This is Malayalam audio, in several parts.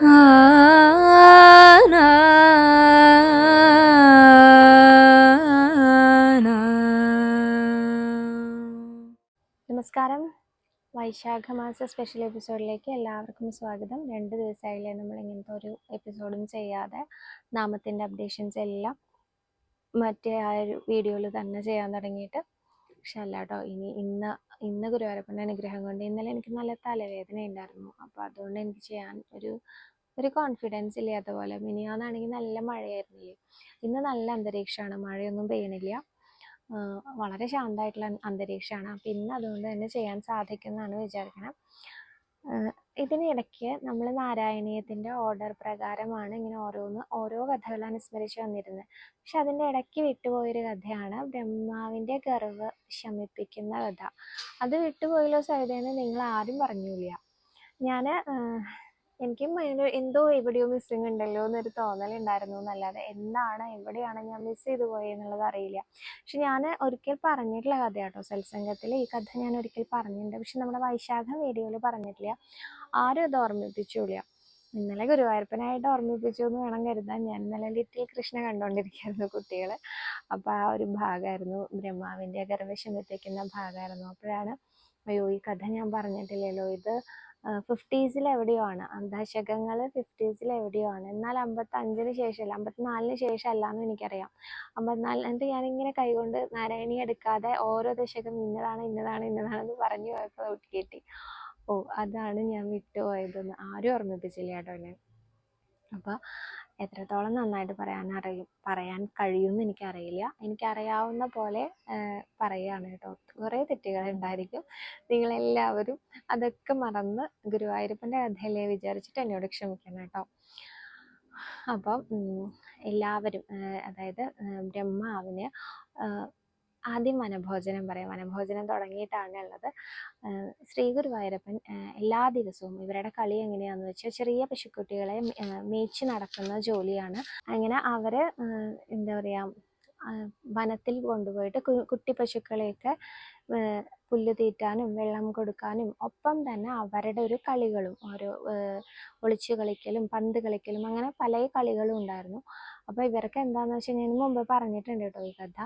നമസ്കാരം. വൈശാഖ മാസ സ്പെഷ്യൽ എപ്പിസോഡിലേക്ക് എല്ലാവർക്കും സ്വാഗതം. രണ്ട് ദിവസമായില്ലേ നമ്മൾ ഇങ്ങനത്തെ ഒരു എപ്പിസോഡും ചെയ്യാതെ നാമത്തിന്റെ അപ്ഡേഷൻസ് എല്ലാം മറ്റേ ആ ഒരു വീഡിയോയിൽ തന്നെ ചെയ്യാൻ തുടങ്ങിയിട്ട്. പക്ഷെ അല്ല കേട്ടോ ഇനി ഇന്ന് ഇന്ന് ഗുരുവായൂരപ്പന്റെ അനുഗ്രഹം കൊണ്ട് ഇന്നലെ എനിക്ക് നല്ല തലവേദന ഉണ്ടായിരുന്നു. അപ്പോൾ അതുകൊണ്ട് എനിക്ക് ചെയ്യാൻ ഒരു ഒരു കോൺഫിഡൻസ് ഇല്ലാത്ത പോലെ മിനിയാന്നാണെങ്കിൽ നല്ല മഴയായിരുന്നില്ലേ? ഇന്ന് നല്ല അന്തരീക്ഷമാണ്. മഴയൊന്നും പെയ്യണില്ല. വളരെ ശാന്തമായിട്ടുള്ള അന്തരീക്ഷമാണ്. അപ്പം ഇന്ന് അതുകൊണ്ട് തന്നെ ചെയ്യാൻ സാധിക്കുന്നതാണ് വിചാരിക്കണം. ഇതിനിടയ്ക്ക് നമ്മൾ നാരായണീയത്തിന്റെ ഓർഡർ പ്രകാരമാണ് ഇങ്ങനെ ഓരോന്ന് ഓരോ കഥകൾ അനുസ്മരിച്ച് വന്നിരുന്നത്. പക്ഷെ അതിന്റെ ഇടയ്ക്ക് വിട്ടുപോയൊരു കഥയാണ് ബ്രഹ്മാവിന്റെ ഗർവ് ശമിപ്പിക്കുന്ന കഥ. അത് വിട്ടുപോയല്ലോ സൈതേന്ന് നിങ്ങൾ ആരും പറഞ്ഞില്ല. ഞാൻ എനിക്കും അതിന് എന്തോ എവിടെയോ മിസ്സിങ് ഉണ്ടല്ലോ എന്നൊരു തോന്നലുണ്ടായിരുന്നു എന്നല്ലാതെ എന്താണ് എവിടെയാണ് ഞാൻ മിസ് ചെയ്തു പോയെന്നുള്ളത് അറിയില്ല. പക്ഷെ ഞാൻ ഒരിക്കൽ പറഞ്ഞിട്ടുള്ള കഥയാട്ടോ സത്സംഗത്തിൽ ഈ കഥ ഞാൻ ഒരിക്കൽ പറഞ്ഞിട്ടുണ്ട്. പക്ഷെ നമ്മുടെ വൈശാഖം വീഡിയോയിൽ പറഞ്ഞിട്ടില്ല. ആരും അത് ഓർമ്മിപ്പിച്ചൂല ഇന്നലെ ഗുരുവായൂരപ്പനായിട്ട് ഓർമ്മിപ്പിച്ചു എന്ന് വേണം കരുതാൻ. ഞാൻ ഇന്നലെ ലിറ്റിൽ കൃഷ്ണ കണ്ടുകൊണ്ടിരിക്കുകയായിരുന്നു കുട്ടികൾ അപ്പോൾ ആ ഒരു ഭാഗമായിരുന്നു ബ്രഹ്മാവിന്റെ ഗർഭശം എത്തിക്കുന്ന ഭാഗമായിരുന്നു അപ്പോഴാണ് അയ്യോ ഈ കഥ ഞാൻ പറഞ്ഞിട്ടില്ലല്ലോ. ഇത് ഫിഫ്റ്റീസിൽ എവിടെയോ ആണ്. ദശകങ്ങൾ ഫിഫ്റ്റീസിൽ എവിടെയോ ആണ്. എന്നാൽ അമ്പത്തഞ്ചിന് ശേഷമല്ല അമ്പത്തിനാലിന് ശേഷം അല്ലാന്ന് എനിക്കറിയാം. അമ്പത്തിനാല് എന്നിട്ട് ഞാനിങ്ങനെ കൈകൊണ്ട് നാരായണി എടുക്കാതെ ഓരോ ദശകം ഇന്നതാണ് ഇന്നതാണ് ഇന്നതാണെന്ന് പറഞ്ഞു പോയപ്പോൾ കിട്ടി. ഓ അതാണ് ഞാൻ വിട്ടുപോയതെന്ന് ആരും ഓർമ്മിപ്പിച്ചില്ല കേട്ടോ എന്നെ. അപ്പോൾ എത്രത്തോളം നന്നായിട്ട് പറയാൻ അറിയും പറയാൻ കഴിയുമെന്ന് എനിക്കറിയില്ല. എനിക്കറിയാവുന്ന പോലെ പറയുകയാണ് കേട്ടോ. കുറേ തെറ്റുകൾ ഉണ്ടായിരിക്കും. നിങ്ങളെല്ലാവരും അതൊക്കെ മറന്ന് ഗുരുവായൂരപ്പന്റെ കഥയല്ലേ വിചാരിച്ചിട്ട് എന്നോട് ക്ഷമിക്കണം കേട്ടോ. അപ്പം എല്ലാവരും അതായത് ബ്രഹ്മാവിന് ആദ്യം വനഭോജനം പറയാം. വനഭോജനം തുടങ്ങിയിട്ടാണ് ഉള്ളത്. ശ്രീ ഗുരുവായൂരപ്പൻ എല്ലാ ദിവസവും ഇവരുടെ കളി എങ്ങനെയാണെന്ന് വെച്ചാൽ ചെറിയ പശുക്കുട്ടികളെ മേച്ച് നടക്കുന്ന ജോലിയാണ്. അങ്ങനെ അവർ എന്താ പറയാ വനത്തിൽ കൊണ്ടുപോയിട്ട് കുട്ടി പശുക്കളെയൊക്കെ പുല്ല് തീറ്റാനും വെള്ളം കൊടുക്കാനും ഒപ്പം തന്നെ അവരുടെ ഒരു കളികളും ഓരോ ഒളിച്ചു കളിക്കലും പന്ത് കളിക്കലും അങ്ങനെ പല കളികളും ഉണ്ടായിരുന്നു. അപ്പോൾ ഇവർക്ക് എന്താണെന്ന് വെച്ചാൽ ഞാൻ മുമ്പ് പറഞ്ഞിട്ടുണ്ട് കേട്ടോ ഈ കഥ.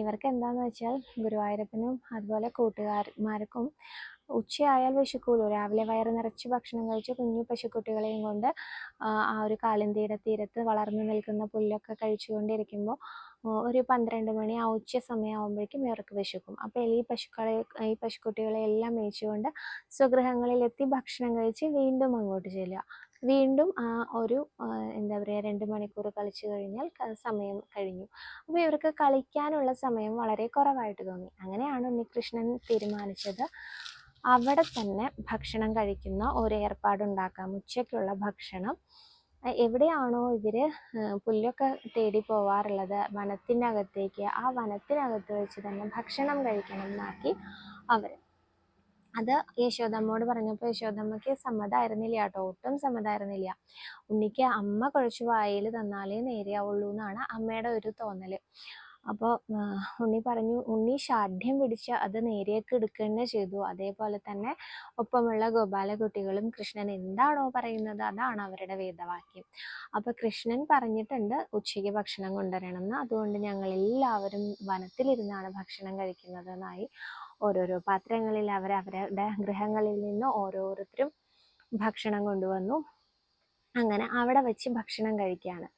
ഇവർക്ക് എന്താന്ന് വെച്ചാൽ ഗുരുവായൂരപ്പനും അതുപോലെ കൂട്ടുകാരന്മാർക്കും ഉച്ചയായാൽ വിശക്കൂലോ. രാവിലെ വയറ് നിറച്ച് ഭക്ഷണം കഴിച്ച് കുഞ്ഞു പശുക്കുട്ടികളെയും കൊണ്ട് ആ ഒരു കാളിന്തിയുടെ തീരത്ത് വളർന്നു നിൽക്കുന്ന പുല്ലൊക്കെ കഴിച്ചുകൊണ്ടിരിക്കുമ്പോൾ ഒരു പന്ത്രണ്ട് മണി ആ ഉച്ച സമയമാകുമ്പോഴേക്കും ഇവർക്ക് വിശക്കും. അപ്പോൾ ഈ പശുക്കളെ ഈ പശുക്കുട്ടികളെ എല്ലാം മേയിച്ചുകൊണ്ട് സ്വഗൃഹങ്ങളിലെത്തി ഭക്ഷണം കഴിച്ച് വീണ്ടും അങ്ങോട്ട് ചെല്ലുക. വീണ്ടും ആ ഒരു എന്താ പറയുക രണ്ട് മണിക്കൂർ കളിച്ചു കഴിഞ്ഞാൽ സമയം കഴിഞ്ഞു. അപ്പോൾ ഇവർക്ക് കളിക്കാനുള്ള സമയം വളരെ കുറവായിട്ട് തോന്നി. അങ്ങനെയാണ് ഉണ്ണികൃഷ്ണൻ തീരുമാനിച്ചത്. അവിടെ തന്നെ ഭക്ഷണം കഴിക്കുന്ന ഒരു ഏർപ്പാടുണ്ടാക്കാം. ഉച്ചയ്ക്കുള്ള ഭക്ഷണം. എവിടെയാണോ ഇവർ പുല്ലൊക്കെ തേടി പോവാറുള്ളത് വനത്തിനകത്തേക്ക് ആ വനത്തിനകത്ത് വെച്ച് തന്നെ ഭക്ഷണം കഴിക്കണം എന്നാക്കി അവർ അത് യശോദമ്മോട് പറഞ്ഞപ്പോൾ യശോദമ്മയ്ക്ക് സമ്മതമായിരുന്നില്ല കേട്ടോ. ഒട്ടും സമ്മതമായിരുന്നില്ല. ഉണ്ണിക്ക് അമ്മ കുഴച്ച് വായിൽ തന്നാലേ നേരെയാവുള്ളൂ എന്നാണ് അമ്മയുടെ ഒരു തോന്നൽ അപ്പോൾ ഉണ്ണി പറഞ്ഞു ഉണ്ണി ഷാഠ്യം പിടിച്ച് അത് നേരെയൊക്കെ എടുക്കുക ചെയ്തു. അതേപോലെ തന്നെ ഒപ്പമുള്ള ഗോപാലകുട്ടികളും കൃഷ്ണൻ എന്താണോ പറയുന്നത് അതാണ് അവരുടെ വേദവാക്യം. അപ്പോൾ കൃഷ്ണൻ പറഞ്ഞിട്ടുണ്ട് ഉച്ചയ്ക്ക് ഭക്ഷണം കൊണ്ടുവരണം എന്ന് അതുകൊണ്ട് ഞങ്ങൾ എല്ലാവരും വനത്തിലിരുന്നാണ് ഭക്ഷണം കഴിക്കുന്നത് എന്നായി ഓരോരോ പാത്രങ്ങളിൽ അവർ അവരുടെ ഗൃഹങ്ങളിൽ നിന്ന് ഓരോരുത്തരും ഭക്ഷണം കൊണ്ടുവന്നു. അങ്ങനെ അവിടെ വെച്ച് ഭക്ഷണം കഴിക്കുകയാണ്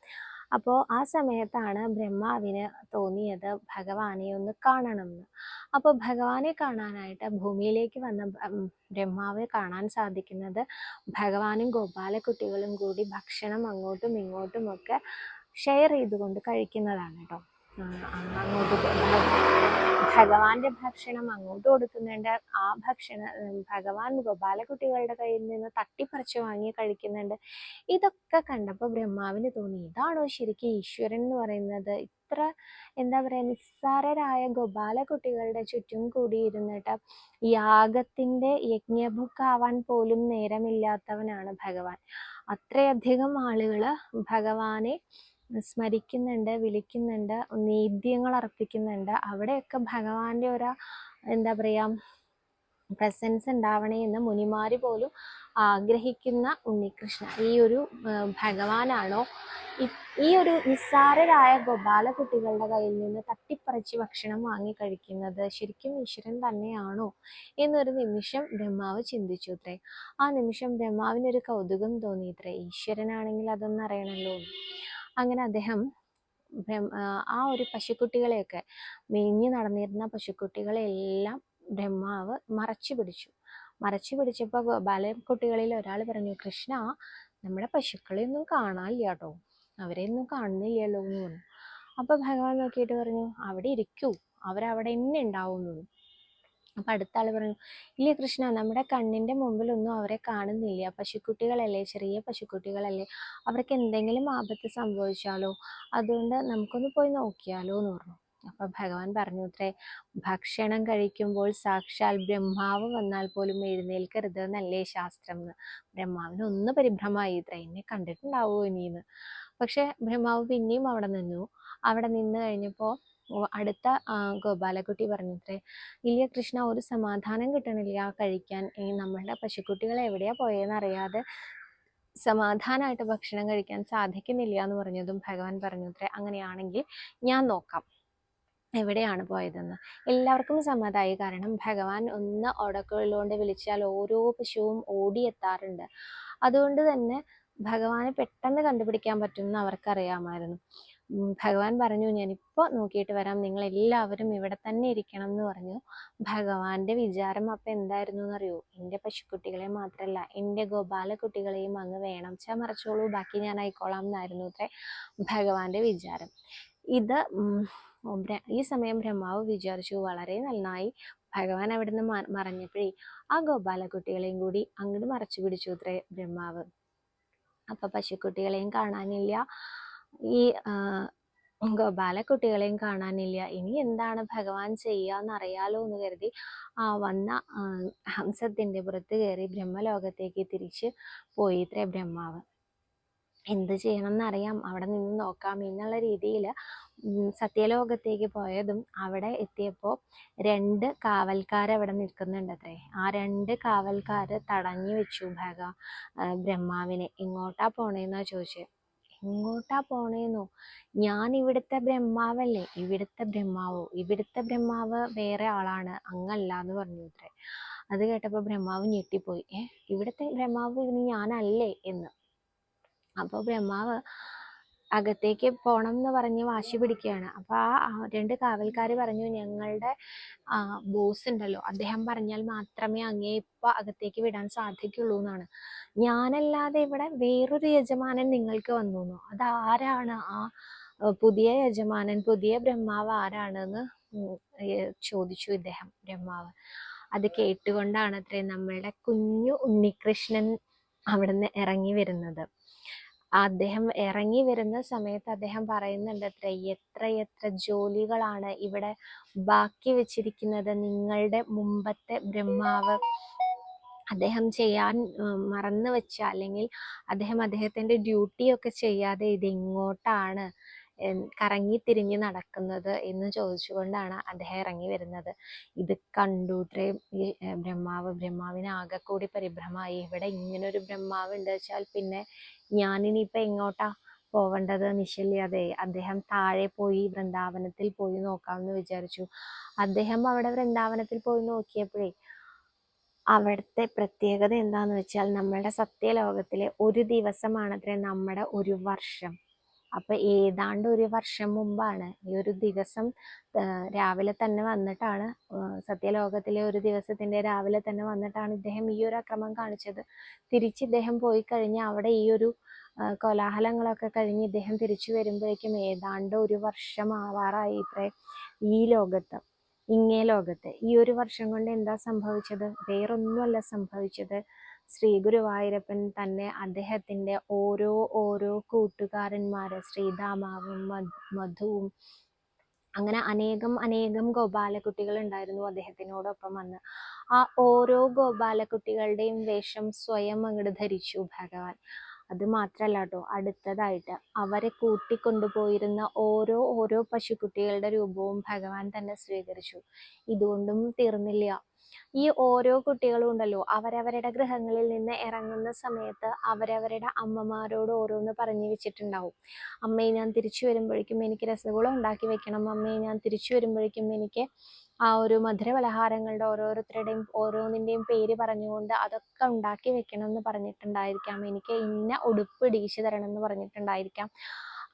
അപ്പോൾ ആ സമയത്താണ് ബ്രഹ്മാവിന് തോന്നിയത് ഭഗവാനെ ഒന്ന് കാണണമെന്ന് അപ്പോൾ ഭഗവാനെ കാണാനായിട്ട് ഭൂമിയിലേക്ക് വന്ന ബ്രഹ്മാവെ കാണാൻ സാധിക്കുന്നത് ഭഗവാനും ഗോപാലക്കുട്ടികളും കൂടി ഭക്ഷണം അങ്ങോട്ടും ഇങ്ങോട്ടും ഒക്കെ ഷെയർ ചെയ്തുകൊണ്ട് കഴിക്കുന്നതാണ് കേട്ടോ. അങ്ങോട്ട് ഭഗവാന്റെ ഭക്ഷണം അങ്ങോട്ട് കൊടുക്കുന്നുണ്ട്. ആ ഭക്ഷണം ഭഗവാൻ ഗോപാലകുട്ടികളുടെ കയ്യിൽ നിന്ന് തട്ടിപ്പറിച്ച് വാങ്ങി കഴിക്കുന്നുണ്ട്. ഇതൊക്കെ കണ്ടപ്പോൾ ബ്രഹ്മാവിന് തോന്നി ഇതാണോ ശരിക്കും ഈശ്വരൻ എന്ന് പറയുന്നത്? ഇത്ര എന്താ പറയുക നിസ്സാരരായ ഗോപാലകുട്ടികളുടെ ചുറ്റും കൂടി കൂടിയിരുന്നിട്ട് യാഗത്തിന്റെ യജ്ഞഭുക്കാവാൻ പോലും നേരമില്ലാത്തവനാണ് ഭഗവാൻ. അത്രയധികം ആളുകൾ ഭഗവാനെ സ്മരിക്കുന്നുണ്ട് വിളിക്കുന്നുണ്ട് നേദ്യങ്ങൾ അർപ്പിക്കുന്നുണ്ട്. അവിടെയൊക്കെ ഭഗവാന്റെ ഒരു എന്താ പറയുക പ്രസൻസ് ഉണ്ടാവണേ എന്ന് മുനിമാർ പോലും ആഗ്രഹിക്കുന്ന ഉണ്ണികൃഷ്ണ. ഈ ഒരു ഭഗവാനാണോ? ഈ ഒരു നിസ്സാരരായ ഗോപാല കുട്ടികളുടെ കയ്യിൽ നിന്ന് തട്ടിപ്പറിച്ച് ഭക്ഷണം വാങ്ങി കഴിക്കുന്നത് ശരിക്കും ഈശ്വരൻ തന്നെയാണോ എന്നൊരു നിമിഷം ബ്രഹ്മാവ് ചിന്തിച്ചു ആ നിമിഷം ബ്രഹ്മാവിനൊരു കൗതുകം തോന്നി അത്രേ. ഈശ്വരനാണെങ്കിൽ അതൊന്നും അറിയണല്ലോ അങ്ങനെ അദ്ദേഹം ആ ഒരു പശുക്കുട്ടികളെയൊക്കെ മേഞ്ഞു നടന്നിരുന്ന പശുക്കുട്ടികളെല്ലാം ബ്രഹ്മാവ് മറച്ചു പിടിച്ചു. മറച്ചു പിടിച്ചപ്പോൾ ബാലക്കുട്ടികളിൽ ഒരാൾ പറഞ്ഞു കൃഷ്ണ നമ്മുടെ പശുക്കളെയൊന്നും കാണാനില്ല കേട്ടോ അവരെയൊന്നും കാണുന്നില്ലല്ലോ എന്ന് പറഞ്ഞു. അപ്പൊ ഭഗവാൻ നോക്കിയിട്ട് പറഞ്ഞു അവിടെ ഇരിക്കൂ. അവരവിടെ തന്നെ ഉണ്ടാവുന്നു അപ്പൊ അടുത്ത ആൾ പറഞ്ഞു ഇല്ല കൃഷ്ണ നമ്മുടെ കണ്ണിന്റെ മുമ്പിലൊന്നും അവരെ കാണുന്നില്ല. പശുക്കുട്ടികളല്ലേ ചെറിയ പശുക്കുട്ടികളല്ലേ. അവർക്ക് എന്തെങ്കിലും ആപത്ത് സംഭവിച്ചാലോ? അതുകൊണ്ട് നമുക്കൊന്ന് പോയി നോക്കിയാലോ? എന്ന് പറഞ്ഞു. അപ്പൊ ഭഗവാൻ പറഞ്ഞു അത്രേ ഭക്ഷണം കഴിക്കുമ്പോൾ സാക്ഷാൽ ബ്രഹ്മാവ് വന്നാൽ പോലും എഴുന്നേൽക്കരുത് എന്നല്ലേ ശാസ്ത്രം. എന്ന് ബ്രഹ്മാവിന് ഒന്ന് പരിഭ്രമമായി. ഇത്ര എന്നെ കണ്ടിട്ടുണ്ടാവോ ഇനിന്ന് പക്ഷെ ബ്രഹ്മാവ് പിന്നെയും അവിടെ നിന്നു. അവിടെ നിന്ന് കഴിഞ്ഞപ്പോൾ അടുത്ത ഗോപാലക്കുട്ടി പറഞ്ഞത്രേ ഇല്ല കൃഷ്ണ ഒരു സമാധാനം കിട്ടണില്ല കഴിക്കാൻ. ഈ നമ്മളുടെ പശുക്കുട്ടികൾ എവിടെയാ പോയെന്ന് അറിയാതെ സമാധാനമായിട്ട് ഭക്ഷണം കഴിക്കാൻ സാധിക്കുന്നില്ല എന്ന് പറഞ്ഞതും ഭഗവാൻ പറഞ്ഞത്രേ അങ്ങനെയാണെങ്കിൽ ഞാൻ നോക്കാം എവിടെയാണ് പോയതെന്ന്. എല്ലാവർക്കും സമ്മതമായി കാരണം ഭഗവാൻ ഒന്ന് ഒടക്കുള്ളിലോണ്ട് വിളിച്ചാൽ ഓരോ പശുവും ഓടിയെത്താറുണ്ട്. അതുകൊണ്ട് തന്നെ ഭഗവാനെ പെട്ടെന്ന് കണ്ടുപിടിക്കാൻ പറ്റുമെന്ന് അവർക്കറിയാമായിരുന്നു. ഭഗവാൻ പറഞ്ഞു ഞാനിപ്പോൾ നോക്കിയിട്ട് വരാം. നിങ്ങൾ എല്ലാവരും ഇവിടെ തന്നെ ഇരിക്കണം എന്ന് പറഞ്ഞു. ഭഗവാന്റെ വിചാരം അപ്പം എന്തായിരുന്നു എന്ന് എന്നറിയോ എന്റെ പശുക്കുട്ടികളെ മാത്രമല്ല എന്റെ ഗോപാല കുട്ടികളെയും അങ്ങ് വേണം മറച്ചോളൂ ബാക്കി ഞാൻ ആയിക്കോളാം എന്നായിരുന്നു അത്രേ ഭഗവാന്റെ വിചാരം. ഇത് ഈ സമയം ബ്രഹ്മാവ് വിചാരിച്ചു വളരെ നന്നായി. ഭഗവാൻ അവിടുന്ന് മറഞ്ഞപ്പോഴേ ആ ഗോപാല കുട്ടികളെയും കൂടി അങ്ങോട്ട് മറച്ചു പിടിച്ചു അത്രേ ബ്രഹ്മാവ്. അപ്പൊ പശുക്കുട്ടികളെയും കാണാനില്ല. ഈ ഗോപാലക്കുട്ടികളെയും കാണാനില്ല. ഇനി എന്താണ് ഭഗവാൻ ചെയ്യാന്ന് അറിയാലോ എന്ന് കരുതി ആ വന്ന ഹംസത്തിന്റെ പുറത്ത് കയറി ബ്രഹ്മലോകത്തേക്ക് തിരിച്ച് പോയി ഇത്രേ ബ്രഹ്മാവ്. എന്ത് ചെയ്യണം എന്നറിയാം അവിടെ നിന്ന് നോക്കാം. എന്നുള്ള രീതിയിൽ സത്യലോകത്തേക്ക് പോയതും അവിടെ എത്തിയപ്പോൾ രണ്ട് കാവൽക്കാർ അവിടെ നിൽക്കുന്നുണ്ട് അത്രേ ആ രണ്ട് കാവൽക്കാർ തടഞ്ഞു വെച്ചു ഭഗ ബ്രഹ്മാവിനെ. ഇങ്ങോട്ടാ പോണേന്നാ ചോദിച്ചത് എങ്ങോട്ടാ പോണേന്നോ? ഞാൻ ഇവിടുത്തെ ബ്രഹ്മാവല്ലേ? ഇവിടുത്തെ ബ്രഹ്മാവോ? ഇവിടുത്തെ ബ്രഹ്മാവ് വേറെ ആളാണ്. അങ്ങല്ല എന്ന് പറഞ്ഞു ഇത്രേ അത് കേട്ടപ്പോൾ ബ്രഹ്മാവ് ഞെട്ടിപ്പോയി. ഏ ഇവിടുത്തെ ബ്രഹ്മാവ് ഇനി ഞാനല്ലേ? എന്ന്. അപ്പോൾ ബ്രഹ്മാവ് അകത്തേക്ക് പോണം എന്ന് പറഞ്ഞ് വാശി പിടിക്കുകയാണ്. അപ്പോൾ ആ രണ്ട് കാവൽക്കാർ പറഞ്ഞു ഞങ്ങളുടെ ബോസ് ഉണ്ടല്ലോ അദ്ദേഹം പറഞ്ഞാൽ മാത്രമേ അങ്ങേ ഇപ്പൊ അകത്തേക്ക് വിടാൻ സാധിക്കുള്ളൂ എന്നാണ്. ഞാനല്ലാതെ ഇവിടെ വേറൊരു യജമാനൻ നിങ്ങൾക്ക് വന്നു അത് ആരാണ്? ആ പുതിയ യജമാനൻ പുതിയ ബ്രഹ്മാവ് ആരാണെന്ന് ചോദിച്ചു ഇദ്ദേഹം ബ്രഹ്മാവ്. അത് കേട്ടുകൊണ്ടാണ് അത്രേ നമ്മളുടെ കുഞ്ഞു ഉണ്ണികൃഷ്ണൻ അവിടുന്ന് ഇറങ്ങി വരുന്നത്. അദ്ദേഹം ഇറങ്ങി വരുന്ന സമയത്ത് അദ്ദേഹം പറയുന്നുണ്ട് അത്ര എത്ര എത്ര ജോലികളാണ് ഇവിടെ ബാക്കി വെച്ചിരിക്കുന്നത്? നിങ്ങളുടെ മുമ്പത്തെ ബ്രഹ്മാവ് അദ്ദേഹം ചെയ്യാൻ മറന്നു വെച്ച അല്ലെങ്കിൽ അദ്ദേഹം അദ്ദേഹത്തിന്റെ ഡ്യൂട്ടി ഒക്കെ ചെയ്യാതെ ഇത് എങ്ങോട്ടാണ് കറങ്ങി തിരിഞ്ഞ് നടക്കുന്നത് എന്ന് ചോദിച്ചുകൊണ്ടാണ് അദ്ദേഹം ഇറങ്ങി വരുന്നത്. ഇത് കണ്ടു. ഇത്രയും ഈ ബ്രഹ്മാവ് ബ്രഹ്മാവിന് ആകെ കൂടി പരിഭ്രമായി ഇവിടെ ഇങ്ങനൊരു ബ്രഹ്മാവ് ഉണ്ട് വെച്ചാൽ പിന്നെ ഞാനിനിയിപ്പോൾ എങ്ങോട്ടാ പോവേണ്ടത് നിശ്ചല്യാതെ അദ്ദേഹം താഴെ പോയി വൃന്ദാവനത്തിൽ പോയി നോക്കാമെന്ന് വിചാരിച്ചു. അദ്ദേഹം അവിടെ വൃന്ദാവനത്തിൽ പോയി നോക്കിയപ്പോഴേ അവിടുത്തെ പ്രത്യേകത എന്താന്ന് വെച്ചാൽ നമ്മളുടെ സത്യലോകത്തിലെ ഒരു ദിവസമാണത്രേ നമ്മുടെ ഒരു വർഷം. അപ്പൊ ഏതാണ്ട് ഒരു വർഷം മുമ്പാണ്. ഈ ഒരു ദിവസം രാവിലെ തന്നെ വന്നിട്ടാണ് സത്യലോകത്തിലെ ഒരു ദിവസത്തിന്റെ രാവിലെ തന്നെ വന്നിട്ടാണ് ഇദ്ദേഹം ഈ ഒരു അക്രമം കാണിച്ചത്. തിരിച്ച് ഇദ്ദേഹം പോയി കഴിഞ്ഞ് അവിടെ ഈ ഒരു കോലാഹലങ്ങളൊക്കെ കഴിഞ്ഞ് ഇദ്ദേഹം തിരിച്ചു വരുമ്പോഴേക്കും ഏതാണ്ട് ഒരു വർഷം ആവാറായി ഇത്രേ ഈ ലോകത്ത് ഇങ്ങേ ലോകത്ത്. ഈ ഒരു വർഷം കൊണ്ട് എന്താ സംഭവിച്ചത്? വേറൊന്നുമല്ല സംഭവിച്ചത്. ശ്രീ ഗുരുവായൂരപ്പൻ തന്നെ അദ്ദേഹത്തിന്റെ ഓരോ ഓരോ കൂട്ടുകാരന്മാര് ശ്രീധാമാവും മധുവും അങ്ങനെ അനേകം അനേകം ഗോപാലക്കുട്ടികൾ ഉണ്ടായിരുന്നു അദ്ദേഹത്തിനോടൊപ്പം വന്ന് ആ ഓരോ ഗോപാലക്കുട്ടികളുടെയും വേഷം സ്വയം അങ്ങോട്ട് ധരിച്ചു ഭഗവാൻ. അത് മാത്രല്ല കേട്ടോ അടുത്തതായിട്ട് അവരെ കൂട്ടിക്കൊണ്ടുപോയിരുന്ന ഓരോ ഓരോ പശുക്കുട്ടികളുടെ രൂപവും ഭഗവാൻ തന്നെ സ്വീകരിച്ചു. ഇതുകൊണ്ടും തീർന്നില്ല. ഈ ഓരോ കുട്ടികളും ഉണ്ടല്ലോ അവരവരുടെ ഗൃഹങ്ങളിൽ നിന്ന് ഇറങ്ങുന്ന സമയത്ത് അവരവരുടെ അമ്മമാരോട് ഓരോന്ന് പറഞ്ഞു വെച്ചിട്ടുണ്ടാവും. അമ്മയെ ഞാൻ തിരിച്ചു വരുമ്പോഴേക്കും എനിക്ക് രസഗുളം ഉണ്ടാക്കി വെക്കണം. അമ്മയെ ഞാൻ തിരിച്ചു വരുമ്പോഴേക്കും എനിക്ക് ആ ഒരു മധുര പലഹാരങ്ങളുടെ ഓരോരുത്തരുടെയും ഓരോന്നിന്റെയും പേര് പറഞ്ഞുകൊണ്ട് അതൊക്കെ ഉണ്ടാക്കി വെക്കണം എന്ന് പറഞ്ഞിട്ടുണ്ടായിരിക്കാം. എനിക്ക് ഇന്ന ഉടുപ്പ് ഇടിയിച്ചു തരണം എന്ന് പറഞ്ഞിട്ടുണ്ടായിരിക്കാം.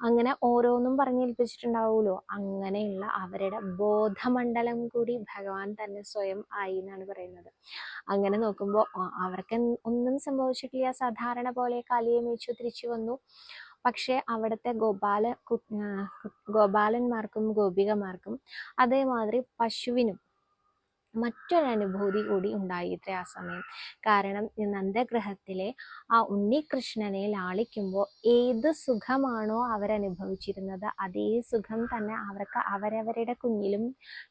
അങ്ങനെ ഓരോന്നും പറഞ്ഞേൽപ്പിച്ചിട്ടുണ്ടാവുമല്ലോ അങ്ങനെയുള്ള അവരുടെ ബോധമണ്ഡലം കൂടി ഭഗവാൻ തന്നെ സ്വയം ആയി എന്നാണ് പറയുന്നത്. അങ്ങനെ നോക്കുമ്പോൾ അവർക്ക് ഒന്നും സംഭവിച്ചിട്ടില്ല. സാധാരണ പോലെ കലിയെ മേച്ചു തിരിച്ചു വന്നു. പക്ഷേ അവിടുത്തെ ഗോപാല ഗോപാലന്മാർക്കും ഗോപികമാർക്കും അതേമാതിരി പശുവിനും മറ്റൊരനുഭൂതി കൂടി ഉണ്ടായിത്ര ആ സമയം. കാരണം നന്ദഗ്രഹത്തിലെ ആ ഉണ്ണികൃഷ്ണനെ ലാളിക്കുമ്പോൾ ഏത് സുഖമാണോ അവരനുഭവിച്ചിരുന്നത് അതേ സുഖം തന്നെ അവർക്ക് അവരവരുടെ കുഞ്ഞിലും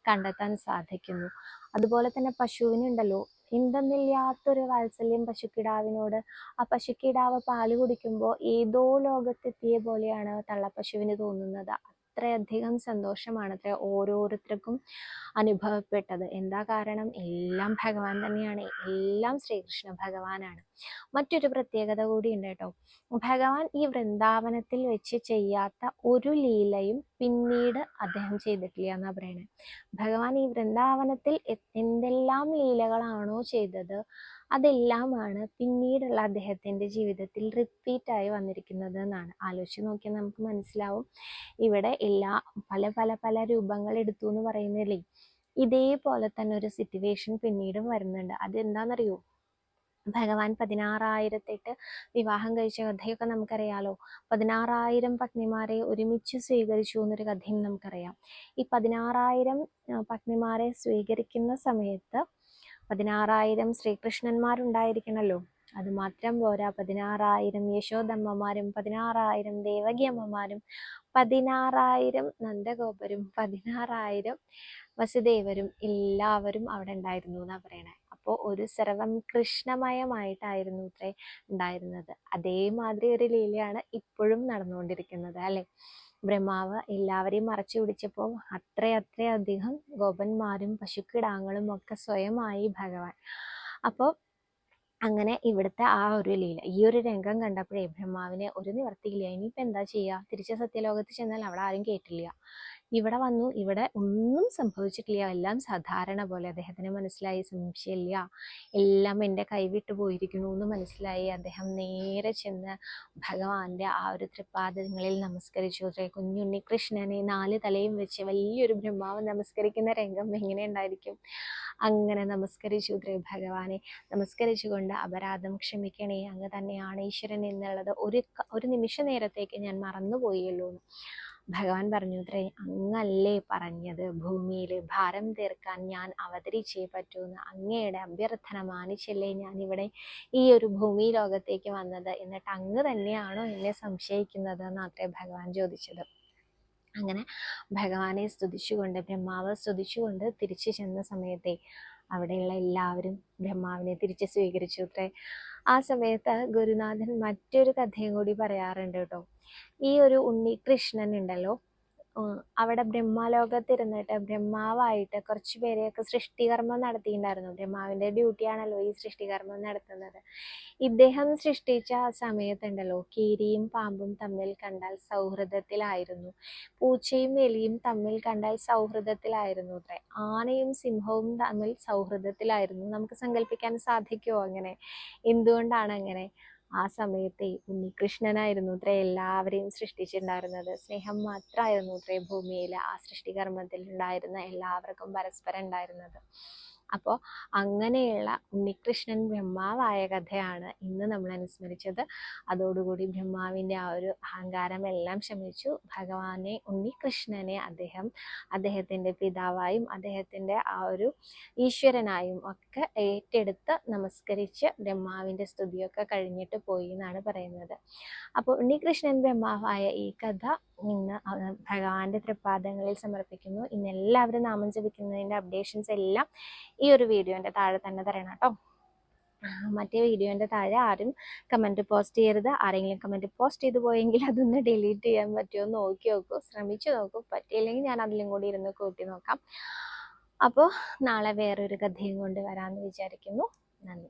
കണ്ടെത്താൻ സാധിക്കുന്നു. അതുപോലെ തന്നെ പശുവിനുണ്ടല്ലോ എന്തെന്നില്ലാത്തൊരു വാത്സല്യം പശുക്കിടാവിനോട്. ആ പശുക്കിടാവ് പാൽ കുടിക്കുമ്പോൾ ഏതോ ലോകത്തെത്തിയ പോലെയാണ് തള്ളപ്പശുവിന് തോന്നുന്നത്. അത്രയധികം സന്തോഷമാണ് അത്ര ഓരോരുത്തർക്കും അനുഭവപ്പെട്ടത്. എന്താ കാരണം? എല്ലാം ഭഗവാൻ തന്നെയാണ്. എല്ലാം ശ്രീകൃഷ്ണ ഭഗവാനാണ്. മറ്റൊരു പ്രത്യേകത കൂടി ഉണ്ട് കേട്ടോ. ഭഗവാൻ ഈ വൃന്ദാവനത്തിൽ വെച്ച് ചെയ്യാത്ത ഒരു ലീലയും പിന്നീട് അദ്ദേഹം ചെയ്തിട്ടില്ല എന്നാ പറയണേ. ഭഗവാൻ ഈ വൃന്ദാവനത്തിൽ എന്തെല്ലാം ലീലകളാണോ ചെയ്തത്? അതെല്ലാമാണ് പിന്നീടുള്ള അദ്ദേഹത്തിന്റെ ജീവിതത്തിൽ റിപ്പീറ്റായി വന്നിരിക്കുന്നത് എന്നാണ്. ആലോചിച്ച് നോക്കിയാൽ നമുക്ക് മനസ്സിലാവും. ഇവിടെ എല്ലാ പല പല പല രൂപങ്ങൾ എടുത്തു എന്ന് പറയുന്നില്ലേ? ഇതേപോലെ തന്നെ ഒരു സിറ്റുവേഷൻ പിന്നീടും വരുന്നുണ്ട്. അതെന്താണെന്നറിയോ? ഭഗവാൻ പതിനാറായിരത്തെട്ട് വിവാഹം കഴിച്ച കഥയൊക്കെ നമുക്കറിയാലോ? പതിനാറായിരം പത്നിമാരെ ഒരുമിച്ച് സ്വീകരിച്ചു എന്നൊരു കഥയും നമുക്കറിയാം. ഈ പതിനാറായിരം പത്നിമാരെ സ്വീകരിക്കുന്ന സമയത്ത് പതിനാറായിരം ശ്രീകൃഷ്ണന്മാരുണ്ടായിരിക്കണല്ലോ. അത് മാത്രം പോരാ. പതിനാറായിരം യശോദമ്മമാരും പതിനാറായിരം ദേവകിയമ്മമാരും പതിനാറായിരം നന്ദഗോപരും പതിനാറായിരം വസുദേവരും എല്ലാവരും അവിടെ ഉണ്ടായിരുന്നു എന്നാ പറയണേ. അപ്പോൾ ഒരു സർവം കൃഷ്ണമയമായിട്ടായിരുന്നു ഇത്രേ ഉണ്ടായിരുന്നത്. അതേമാതിരി ഒരു ലീലയാണ് ഇപ്പോഴും നടന്നുകൊണ്ടിരിക്കുന്നത് അല്ലെ? ബ്രഹ്മാവ് എല്ലാവരെയും മറച്ചു പിടിച്ചപ്പോൾ അത്രയത്രയധികം ഗോപന്മാരും പശുക്കിടാങ്ങളും ഒക്കെ സ്വയമായി ഭഗവാൻ. അപ്പോൾ അങ്ങനെ ഇവിടുത്തെ ആ ഒരു ലീല ഈ ഒരു രംഗം കണ്ടപ്പോഴേ ബ്രഹ്മാവിനെ ഒരു നിവർത്തിയില്ല ഇനിയിപ്പോൾ എന്താ ചെയ്യുക തിരിച്ച സത്യലോകത്ത് ചെന്നാൽ അവിടെ ആരും കേട്ടില്ല. ഇവിടെ വന്നു. ഇവിടെ ഒന്നും സംഭവിച്ചിട്ടില്ല. എല്ലാം സാധാരണ പോലെ. അദ്ദേഹത്തിന് മനസ്സിലായി. സംശയമില്ല. എല്ലാം എന്റെ കൈവിട്ട് പോയിരിക്കുന്നു എന്ന് മനസ്സിലായി. അദ്ദേഹം നേരെ ചെന്ന് ഭഗവാന്റെ ആ ഒരു തൃപ്പാദങ്ങളിൽ നമസ്കരിച്ചു. കുഞ്ഞുണ്ണി കൃഷ്ണനെ നാല് തലയും വെച്ച് വലിയൊരു ബ്രഹ്മാവ് നമസ്കരിക്കുന്ന രംഗം എങ്ങനെ ഉണ്ടായിരിക്കും? അങ്ങനെ നമസ്കരിച്ചു. ഭഗവാനെ നമസ്കരിച്ചുകൊണ്ട് അപരാധം ക്ഷമിക്കണേ. അങ്ങ് തന്നെയാണ് ഈശ്വരൻ എന്നുള്ളത്. ഒരു ഒരു നിമിഷ നേരത്തേക്ക് ഞാൻ മറന്നുപോയല്ലോ ഭഗവാൻ പറഞ്ഞു അത്രേ അങ്ങല്ലേ പറഞ്ഞത്? ഭൂമിയിൽ ഭാരം തീർക്കാൻ ഞാൻ അവതരിച്ചേ പറ്റൂന്ന്. അങ്ങയുടെ അഭ്യർത്ഥന മാനിച്ചല്ലേ ഞാൻ ഇവിടെ ഈ ഒരു ഭൂമി ലോകത്തേക്ക് വന്നത്? എന്നിട്ട് അങ്ങ് തന്നെയാണോ എന്നെ സംശയിക്കുന്നത് എന്നാത്രേ ഭഗവാൻ ചോദിച്ചത്. അങ്ങനെ ഭഗവാനെ സ്തുതിച്ചുകൊണ്ട് ബ്രഹ്മാവ് സ്തുതിച്ചുകൊണ്ട് തിരിച്ചു ചെന്ന സമയത്തെ അവിടെയുള്ള എല്ലാവരും ബ്രഹ്മാവിനെ തിരിച്ച് സ്വീകരിച്ചു അത്രേ ആ സമയത്ത് ഗുരുനാഥൻ മറ്റൊരു കഥയും കൂടി പറയാറുണ്ട് കേട്ടോ. ഈ ഒരു ഉണ്ണികൃഷ്ണൻ ഉണ്ടല്ലോ അവിടെ ബ്രഹ്മലോകത്തിരുന്നിട്ട് ബ്രഹ്മാവായിട്ട് കുറച്ച് പേരെയൊക്കെ സൃഷ്ടികർമ്മം നടത്തിയിട്ടുണ്ടായിരുന്നു. ബ്രഹ്മാവിന്റെ ഡ്യൂട്ടിയാണല്ലോ ഈ സൃഷ്ടികർമ്മം നടത്തുന്നത്. ഇദ്ദേഹം സൃഷ്ടിച്ച ആ സമയത്തുണ്ടല്ലോ കീരിയും പാമ്പും തമ്മിൽ കണ്ടാൽ സൗഹൃദത്തിലായിരുന്നു. പൂച്ചയും എലിയും തമ്മിൽ കണ്ടാൽ സൗഹൃദത്തിലായിരുന്നു അത്രേ. ആനയും സിംഹവും തമ്മിൽ സൗഹൃദത്തിലായിരുന്നു. നമുക്ക് സങ്കല്പിക്കാൻ സാധിക്കുമോ അങ്ങനെ? എന്തുകൊണ്ടാണ് അങ്ങനെ? ആ സമയത്തെ ഉണ്ണികൃഷ്ണനായിരുന്നു ഇത്ര എല്ലാവരെയും സൃഷ്ടിച്ചിട്ടുണ്ടായിരുന്നത്. സ്നേഹം മാത്രമായിരുന്നു ഇത്രേ ഭൂമിയിൽ ആ സൃഷ്ടികർമ്മത്തിൽ ഉണ്ടായിരുന്ന എല്ലാവർക്കും പരസ്പരം ഉണ്ടായിരുന്നത്. അപ്പോൾ അങ്ങനെയുള്ള ഉണ്ണികൃഷ്ണൻ ബ്രഹ്മാവായ കഥയാണ് ഇന്ന് നമ്മൾ അനുസ്മരിച്ചത്. അതോടുകൂടി ബ്രഹ്മാവിന്റെ ആ ഒരു അഹങ്കാരം എല്ലാം ശമിച്ചു. ഭഗവാനെ ഉണ്ണികൃഷ്ണനെ അദ്ദേഹം അദ്ദേഹത്തിന്റെ പിതാവായും അദ്ദേഹത്തിന്റെ ആ ഒരു ഈശ്വരനായും ഒക്കെ ഏറ്റെടുത്ത് നമസ്കരിച്ച് ബ്രഹ്മാവിന്റെ സ്തുതിയൊക്കെ കഴിഞ്ഞിട്ട് പോയി എന്നാണ് പറയുന്നത്. അപ്പോൾ ഉണ്ണികൃഷ്ണൻ ബ്രഹ്മാവായ ഈ കഥ ഇന്ന് ഭഗവാന്റെ തൃപ്പാദങ്ങളിൽ സമർപ്പിക്കുന്നു. ഇന്ന് എല്ലാവരും നാമം ജപിക്കുന്നതിന്റെ അപ്ഡേഷൻസ് എല്ലാം ഈ ഒരു വീഡിയോന്റെ താഴെ തന്നെ തരണം കേട്ടോ. മറ്റേ വീഡിയോന്റെ താഴെ ആരും കമന്റ് പോസ്റ്റ് ചെയ്യരുത്. ആരെങ്കിലും കമന്റ് പോസ്റ്റ് ചെയ്തു പോയെങ്കിൽ അതൊന്ന് ഡിലീറ്റ് ചെയ്യാൻ പറ്റുമോ നോക്കി നോക്കൂ. ശ്രമിച്ചു നോക്കൂ. പറ്റിയില്ലെങ്കിൽ ഞാൻ അതിലും കൂടി ഇരുന്ന് കൂട്ടി നോക്കാം. അപ്പോൾ നാളെ വേറൊരു കഥയും കൊണ്ട് വരാന്ന് വിചാരിക്കുന്നു. നന്ദി.